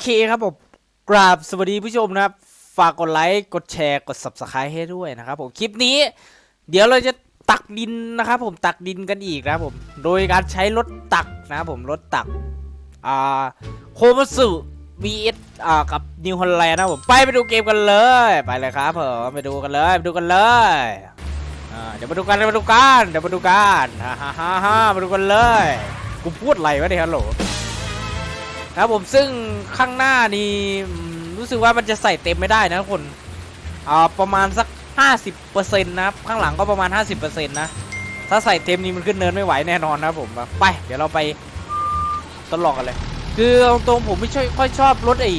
เคครับผมกราบสวัสดีผู้ชมนะครับ ฝากกดไลค์กดแชร์กด subscribe ให้ด้วยนะครับผมคลิปนี้ เดี๋ยวเราจะตักดินนะครับผมตักดินกันอีกนะครับผมโดยการใช้รถตักนะครับผมรถตักอ่าโคมัสึ vs อ่ากับนิวฮอลแลนด์นะผมไปไปดูเกมกันเลยไปเลยครับผมไปดูกันเลยไปดูกันเลยอ่าเดี๋ยวมาดูกันเดี๋ยวมาดูกันเดี๋ยวมาดูกันฮ่าฮ่าฮ่าฮ่ามาดูกันเลยกูพูดอะไรวะเนี่ยฮัลโหล นะครับผมซึ่งข้างหน้านี่รู้สึกว่ามันจะใส่เต็มไม่ได้นะทุกคนอ่าประมาณสัก 50%นะครับข้างหลังก็ประมาณ 50%นะถ้าใส่เต็มนี่มันขึ้นเนินไม่ไหวแน่นอนนะครับผมไปเดี๋ยวเราไปตลอกกันเลย คือตรงผมไม่ช่อยค่อยชอบรถไอ้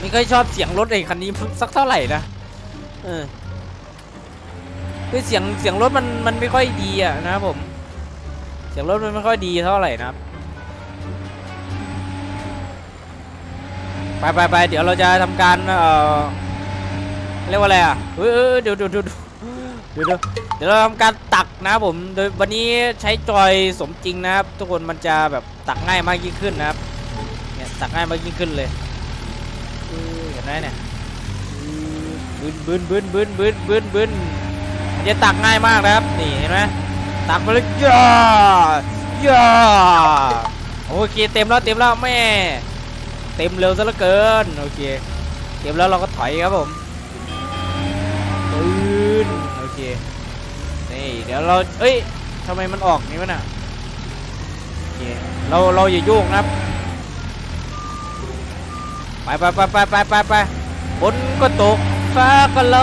ไม่ค่อยชอบเสียงรถไอ้คันนี้สักเท่าไหร่นะเออคือเสียงเสียงรถมันมันไม่ค่อยดีอะนะครับผม เสียงรถมันไม่ค่อยดีเท่าไหร่นะครับ ไปไปไปเดี๋ยวเราจะทำการเอ่อเรียกว่าอะไรอะเฮ้ยเอ้ยเดี๋ยวเดี๋ยวเดี๋ยวเดี๋ยวเดี๋ยวเดี๋ยวเราทำการตักนะผมโดยวันนี้ใช้จอยสมจริงนะครับ ทุกคนมันจะแบบตักง่ายมากยิ่งขึ้นนะครับเนี่ยตักง่ายมากยิ่งขึ้นเลยเห็นไหมเนี่ยบึนบึนบึนบึนบึนบึนบึนมันจะตักง่ายมากนะครับนี่เห็นไหมตักไปเลยย่าย่าโอเคเต็มแล้วเต็มแล้วแม่ เต็มเร็วซะเหลือเกินโอเคเต็มแล้วเราก็ถอยครับผมปืนโอเคนี่เดี๋ยวเราเอ้ยทำไมมันออกนี้วะน่ะโอเคเราเราอย่าโยกนะครับไปไปไปไปไปไปไปฝนก็ตกฟ้าก็ล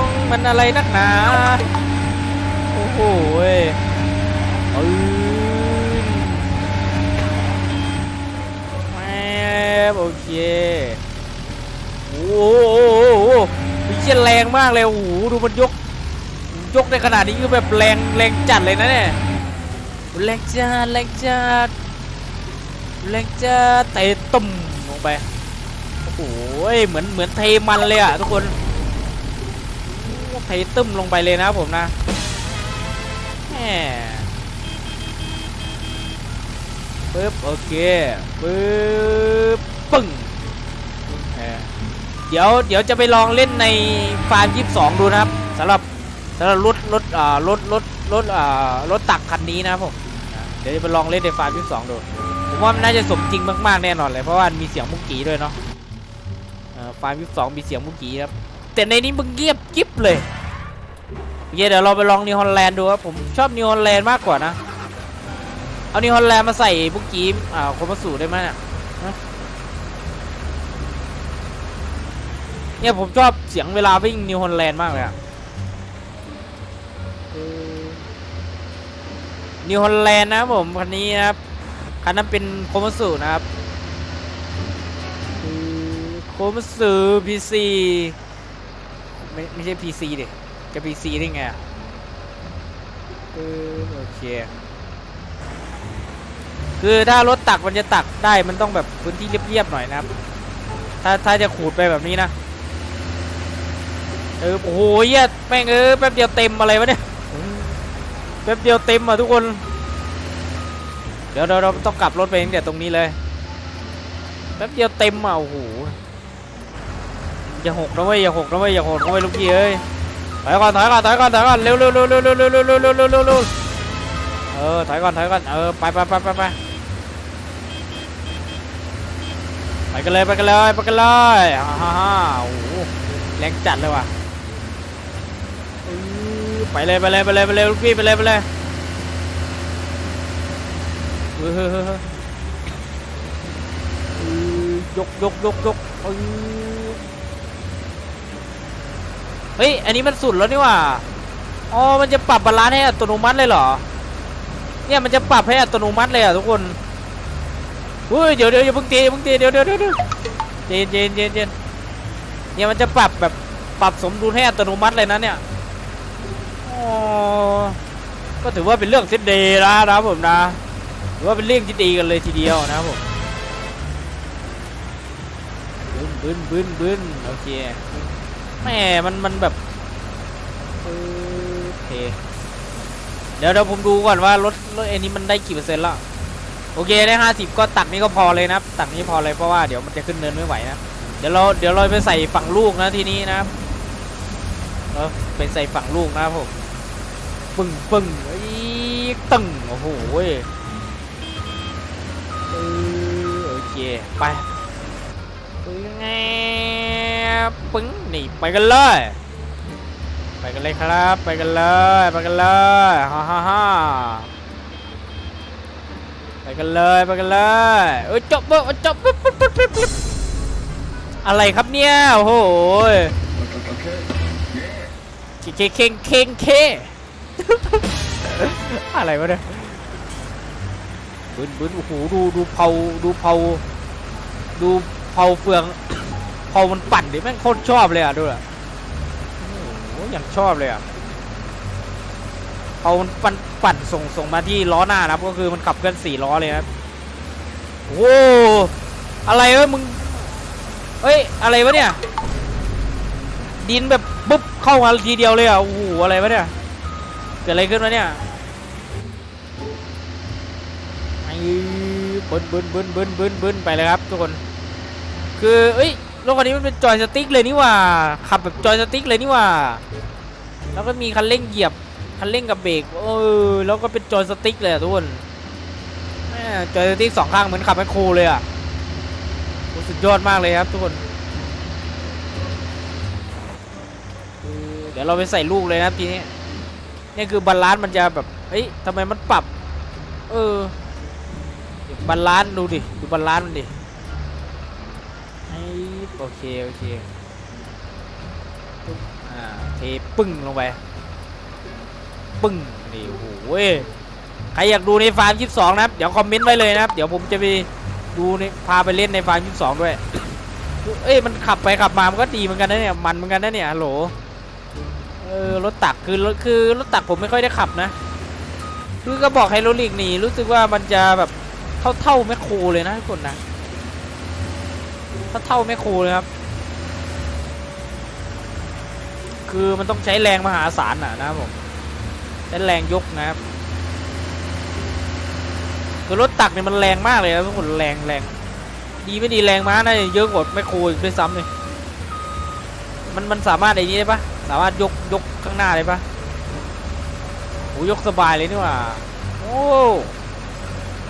งมันอะไรนักหนา โอ้โหเว้ยปืน แมโอเคโอ้โหมีเชี่ยแรงมากเลยโอ้โหดูมันยก ยกในขนาดนี้คือแบบแรงแรงจัดเลยนะเนี่ยแรงจัดแรงจัดแรงจัดเตะตุ่มลงไปโอ้โหเหมือนเหมือนเทมันเลยอะทุกคนเทตึ้มลงไปเลยนะผมนะแหมปึ๊บโอเคปึ๊บ เดี๋ยวเดี๋ยวจะไปลองเล่นในฟาร์มยี่สิบสองดูนะครับสำหรับสำหรับรถรถอ่ารถรถรถอ่ารถตักคันนี้นะครับผมเดี๋ยวจะไปลองเล่นในฟาร์มยี่สิบสองดูผมว่ามันน่าจะสมจริงมากๆแน่นอนเลยเพราะว่ามีเสียงมุกกี้ด้วยเนาะฟาร์มยี่สิบสองมีเสียงมุกกี้ครับแต่ในนี้มึงเงียบกิ๊บเลยเคเดี๋ยวเราไปลองนิวฮอลแลนด์ดูครับผมชอบนิวฮอลแลนด์มากกว่านะเอานิวฮอลแลนด์มาใส่บุกกีมอ่าคนมาสู่ได้ไหมเนี่ยฮะ เนี่ยผมชอบเสียงเวลาวิ่งนิวฮอลแลนด์มากเลยอะนิวฮอลแลนด์นะครับผมคันนี้นะครับคันนั้นเป็นโคมาสุนะครับโคมาสุพีซีไม่ไม่ใช่พีซีดิจะพีซีได้ไงอะเออโอเคคือถ้ารถตักมันจะตักได้มันต้องแบบพื้นที่เรียบๆหน่อยนะครับ ถ้าถ้าจะขูดไปแบบนี้นะ เออโอ้โหเหี้ยแม่งเออแป๊บเดียวเต็มอะไรวะเนี่ยแป๊บเดียวเต็มอะทุกคน เดี๋ยวเราต้องกลับรถไปตั้งแต่ตรงนี้เลยแป๊บเดียวเต็มอะโอ้โหอย่าหกนะเว้ยอย่าหกนะเว้ยอย่าหกนะเว้ยลูกพี่เอ้ยถอยก่อนถอยก่อนถอยก่อนถอยก่อนเร็วเร็วเร็วเร็วเร็วเร็วเร็วเร็วเร็วเร็วเร็วเออถอยก่อนถอยก่อนเออไปไปไปไปไปไปกันเลยไปกันเลยไปกันเลยฮ่าฮ่าฮ่าโอ้โหแรงจัดเลยว่ะ ไปเลยไปเลยไปเลยไปเลยลูกพี่ไปเลยไปเลยเฮ้ยเฮ้ยเฮ้ยเฮ้ยอื้อยกยกยกยกอื้อเฮ้ยอันนี้มันสุดแล้วนี่ว่ะอ๋อมันจะปรับบาลานซ์ให้อัตโนมัติเลยเหรอเนี่ยมันจะปรับให้อัตโนมัติเลยอะทุกคนเฮ้ยเดี๋ยวเดี๋ยวอย่าเพิ่งตีอย่าเพิ่งตีเดี๋ยวเดี๋ยวเดี๋ยวเดี๋ยวเจนเจนเจนเจนเนี่ยมันจะปรับแบบปรับสมดุลให้อัตโนมัติเลยนะเนี่ย ก็ถือว่าเป็นเรื่องที่ดีนะนะครับผมนะถือว่าเป็นเรื่องที่ดีกันเลยทีเดียวนะครับผมบึ้นบึ้นบึ้นบึ้นโอเคแม่มันมันแบบโอเคเดี๋ยวเดี๋ยวผมดูก่อนว่ารถรถไอ้นี้มันได้กี่เปอร์เซ็นต์ละโอเคได้ห้าสิบก็ตักนี้ก็พอเลยนะตักนี้พอเลยเพราะว่าเดี๋ยวมันจะขึ้นเนินไม่ไหวนะเดี๋ยวเราเดี๋ยวเราไปใส่ฝั่งลูกนะทีนี้นะครับเราไปใส่ฝั่งลูกนะครับผม ปึ้งปึ้งไอ้ตึ้งโอ้โหเว้ยเออโอเคไปปึ้งแงปึ้งนี่ไปกันเลยไปกันเลยครับ ไปกันเลยไปกันเลยฮ่าฮ่าฮ่าไปกันเลยไปกันเลยเอ้ยจบเบอร์จบปึ๊บปึ๊บปึ๊บปึ๊บปึ๊บอะไรครับเนี่ยโอ้โหเคเคเคเคเคเค อะไรวะเนี่ยบึนบึนโอ้โหดูดูเผาดูเผาดูเผาเฟืองเผามันปั่นดิแม่งโคตรชอบเลยอะดูอะโอ้โหอย่างชอบเลยอะเผามันปั่นปั่นส่งส่งมาที่ล้อหน้านะครับ ก็คือมันขับเคลื่อนสี่ล้อเลยนะครับโอ้อะไรเอ้ยมึงเอ้ยอะไรวะเนี่ยดินแบบปุ๊บเข้ามาทีเดียวเลยอะโอ้โหอะไรวะเนี่ย เกิดอะไรขึ้นวะเนี่ยไอ้บึนบึนบึนบึนบึนบึนไปเลยครับทุกคน คือเอ้ยรถคันนี้มันเป็นจอยสติ๊กเลยนี่ว่าขับแบบจอยสติ๊กเลยนี่ว่า แล้วก็มีคันเร่งเหยียบคันเร่งกับเบรกเออแล้วก็เป็นจอยสติ๊กเลยอะทุกคนแม่จอยสติ๊กสองข้างเหมือนขับแมคโครเลยอะโอ้สุดยอดมากเลยครับทุกคนเออเดี๋ยวเราไปใส่ลูกเลยนะครับทีนี้ นี่คือบาลานซ์มันจะแบบเฮ้ยทำไมมันปรับ เออบาลานซ์ดูดิ ดูบาลานซ์มันดิไอ้โอเค โอเคอ่าเทปึ้งลงไป ปึ้งนี่โอ้โหเว้ยใครอยากดูในฟาร์ม22นะครับ เดี๋ยวคอมเมนต์ไว้เลยนะครับ เดี๋ยวผมจะไปดูในพาไปเล่นในฟาร์ม22ด้วย เอ้ยมันขับไปขับมา มันก็ดีเหมือนกันนะเนี่ย มันเหมือนกันนะเนี่ยฮัลโหล เออรถตักคือรถคือรถตักผมไม่ค่อยได้ขับนะ คือก็บอกไฮโดรลิกนี่รู้สึกว่ามันจะแบบเท่าเท่าแมคโครเลยนะทุกคนนะเท่าเท่าแมคโครเลยครับ คือมันต้องใช้แรงมหาศาลอะนะครับผมใช้แรงยกนะครับคือรถตักเนี่ยมันแรงมากเลยนะทุกคนแรงแรงดีไม่ดีแรงม้าน่าจะเยอะกว่าแมคโครอีกด้วยซ้ำเลย มันมันสามารถไอ้นี้ได้ปะสามารถยกยกข้างหน้าได้ปะโอ้ยกสบายเลยนี่ว่าโอ้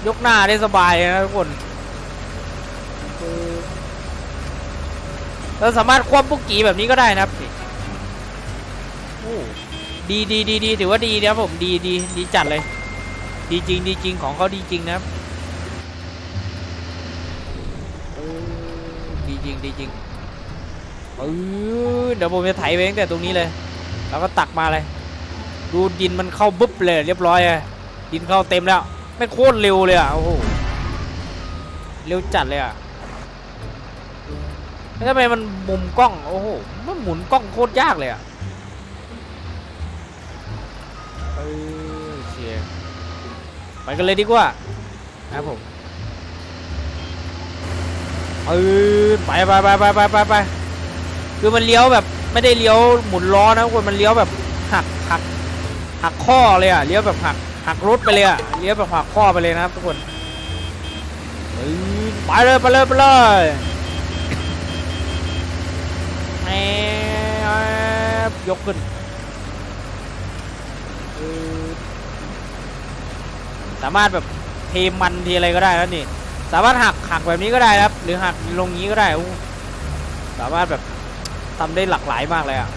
ยกหน้าได้สบายเลยนะทุกคนเราสามารถควบปุกกีแบบนี้ก็ได้นะครับนี่โอ้ดีดีดีดีถือว่าดีนะผมดีดีดีจัดเลย ดีจริงดีจริงของเขาดีจริงนะครับโอ้ดีจริงดีจริง เออเดี๋ยวผมจะไถไปตั้งแต่ตรงนี้เลย แล้วก็ตักมาเลย ดูดินมันเข้าบุ๊บเลยเรียบร้อยเลยดินเข้าเต็มแล้วไม่โคตรเร็วเลยอะโอ้โหเร็วจัดเลยอะแล้วทำไมมันมุมกล้องโอ้โหมันหมุนกล้องโคตรยากเลยอะเออโอเคไปกันเลยดีกว่านะผมเออไปไปไปไปไปไป คือมันเลี้ยวแบบไม่ได้เลี้ยวหมุนล้อนะทุกคนมันเลี้ยวแบบหักหักหักข้อเลยอะเลี้ยวแบบหักหักรถไปเลยอะเลี้ยวแบบหักข้อไปเลยนะครับทุกคนไปเลยไปเลยไปเลยแหมยกขึ้นสามารถแบบเทมันทีอะไรก็ได้แล้วนี่ สามารถหักหักแบบนี้ก็ได้ครับ หรือหักลงนี้ก็ได้สามารถแบบ ทำได้หลากหลายมากเลยอะ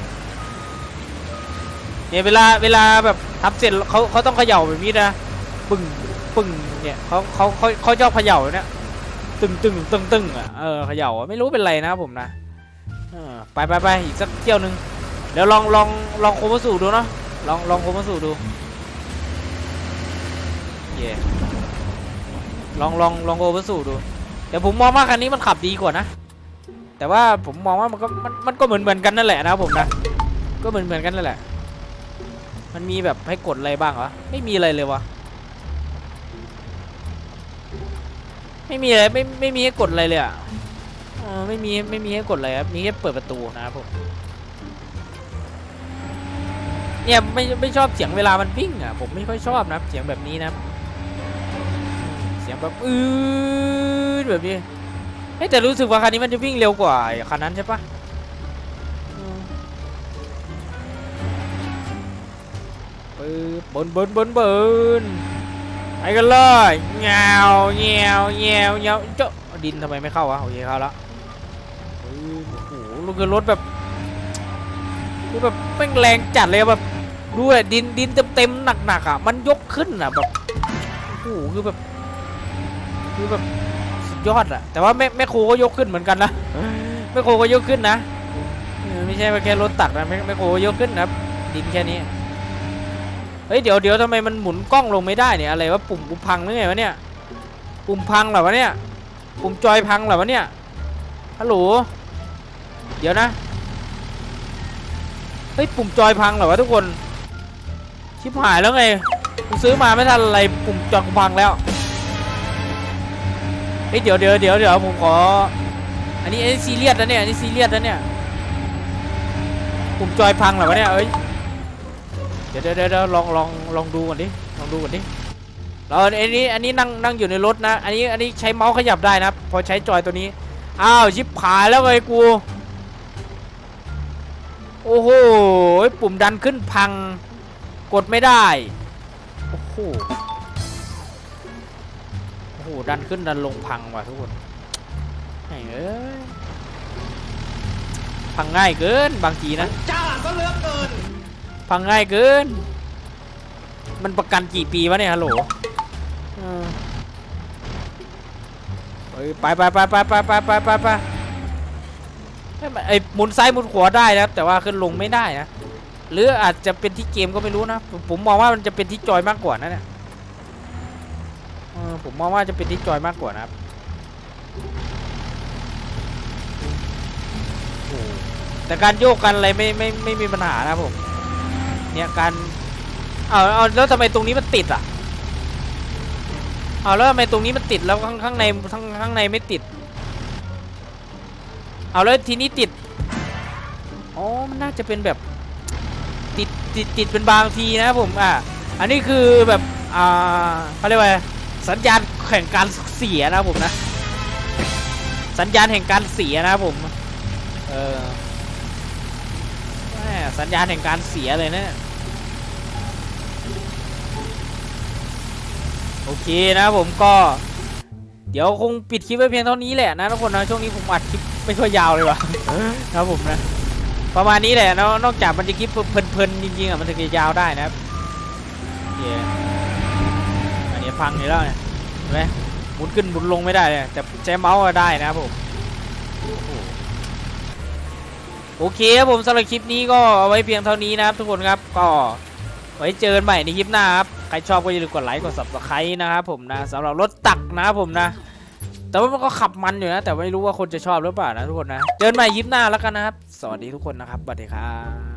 เนี่ยเวลาเวลาแบบทำเสร็จเขาเขาต้องเขย่าแบบนี้นะปึ้งปึ้งเนี่ยเขาเขาเขาเขาชอบเขย่าเนี่ยตึงตึงตึงตึงอะเออเขย่าไม่รู้เป็นไรนะผมนะเออไปไปไปอีกสักเที่ยวหนึงเดี๋ยวลองลองลองโคมาสู่ดูเนาะลองลองโคมาสู่ดูเย่ลองลองลองโคมาสู่ดูแต่ผมมองว่าคันนี้มันขับดีกว่านะ แต่ว่าผมมองว่ามันก็มันมันก็เหมือนเหมือนกันนั่นแหละนะผมนะก็เหมือนเหมือนกันนั่นแหละ มันมีแบบให้กดอะไรบ้างวะไม่มีอะไรเลยวะไม่มีอะไรไม่ไม่มีให้กดอะไรเลยอะเออไม่มีไม่มีให้กดอะไรครับมีแค่เปิดประตูนะครับผมเนี่ยไม่ไม่ชอบเสียงเวลามันวิ่งอะผมไม่ค่อยชอบนะเสียงแบบนี้นะ เสียงแบบอืดแบบนี้ ฮ้ยแต่รู้สึกว่าคันนี้มันจะวิ่งเร็วกว่าคันนั้นใช่ปะอืมปึ๊บบนบนบนบนไปกันเลยเงาเงาเงาเงาเจ้าดินทำไมไม่เข้าวะโอเคเข้าแล้วโอ้โหลูกคือรถแบบคือแบบแม่งแรงจัดเลยอะแบบดูเลยดินดินเต็มเต็มๆหนักอะมันยกขึ้นอะแบบโอ้โหคือแบบคือแบบ ยอดอะแต่ว่าแม่แม่ครูก็ยกขึ้นเหมือนกันนะแม่ครูก็ยกขึ้นนะไม่ใช่แค่รถตักนะแม่แม่ครูก็ยกขึ้นนะครับดินแค่นี้เฮ้ยเดี๋ยวเดี๋ยวทำไมมันหมุนกล้องลงไม่ได้เนี่ยอะไรวะปุ่มปุ่มพังหรือไงวะเนี่ยปุ่มพังเหรอวะเนี่ยปุ่มจอยพังเหรอวะเนี่ยฮัลโหลเดี๋ยวนะเฮ้ยปุ่มจอยพังเหรอวะทุกคนชิบหายแล้วไงกูซื้อมาไม่ทันอะไรปุ่มจอยพังแล้ว ฮ้ยเดี๋ยวเดี๋ยวเดี๋ยวเดี๋ยวผมขอ อันนี้อันนี้ซีเรียสนะเนี่ยอันนี้ซีเรียสนะเนี่ยปุ่มจอยพังเหรอวะเนี่ยเอ้ยเดี๋ยวเดี๋ยวเดี๋ยวลองลองลองดูก่อนดิลองดูก่อนดิเราอันนี้อันนี้นั่งนั่งอยู่ในรถนะ อันนี้อันนี้ใช้เมาส์ขยับได้นะพอใช้จอยตัวนี้อ้าวชิบหายแล้วไงกูโอ้โหปุ่มดันขึ้นพังกดไม่ได้โอ้โห อ้โหดันขึ้นดันลงพังว่ะทุกคนไอ้เอ้ยพังง่ายเกินบางทีนะจ้าก็เหลือกเกินพังง่ายเกิน มันประกันกี่ปีวะเนี่ยฮัลโหลเออเฮ้ยไปไปไปไปไปไปไปไปไปเฮ้ยมันไอ้หมุนซ้ายหมุนขวาได้นะครับแต่ว่าขึ้นลงไม่ได้นะหรืออาจจะเป็นที่เกมก็ไม่รู้นะ ผมผมมองว่ามันจะเป็นที่จอยมากกว่านะเนี่ย เออผมมองว่าจะเป็นที่จอยมากกว่านะครับแต่การโยกกันอะไรไม่ไม่ไม่มีปัญหานะผม เนี่ยการเอาเอาแล้วทำไมตรงนี้มันติดอะเอาแล้วทำไมตรงนี้มันติดแล้วข้างข้างในข้างข้างในไม่ติด เอาแล้วทีนี้ติดอ๋อมันน่าจะเป็นแบบติดติดติดเป็นบางทีนะผมอะอันนี้คือแบบอ่าเขาเรียกว่า สัญญาณแห่งการเสียนะผมนะ สัญญาณแห่งการเสียนะผมเออสัญญาณแห่งการเสียเลยนะโอเคนะผมก็เดี๋ยวคงปิดคลิปไว้เพียงเท่านี้แหละนะทุกคนนะช่วงนี้ผมอัดคลิปไม่ค่อยยาวเลยว่ะนะผมนะประมาณนี้แหละนอะนอกจากมันจะคลิปเพลินๆจริงๆอะมันถึงจะยาวได้นะครับโอเคอันนี้พังอยู่แล้วเนี่ยเห็นไหมหมุนขึ้นหมุนลงไม่ได้เลยแต่ใช้เมาส์อะได้นะครับผมโอเคครับผมสำหรับคลิปนี้ก็เอาไว้เพียงเท่านี้นะครับทุกคนครับก็ไว้เจอกันใหม่ในคลิปหน้าครับใครชอบก็อย่าลืมกดไลค์กด subscribe นะครับผมนะสำหรับรถตักนะครับผมนะ แต่ว่ามันก็ขับมันอยู่นะ แต่ไม่รู้ว่าคนจะชอบหรือเปล่านะทุกคนนะ เจอกันใหม่ยิปหน้าแล้วกันนะครับ สวัสดีทุกคนนะครับสวัสดีครับ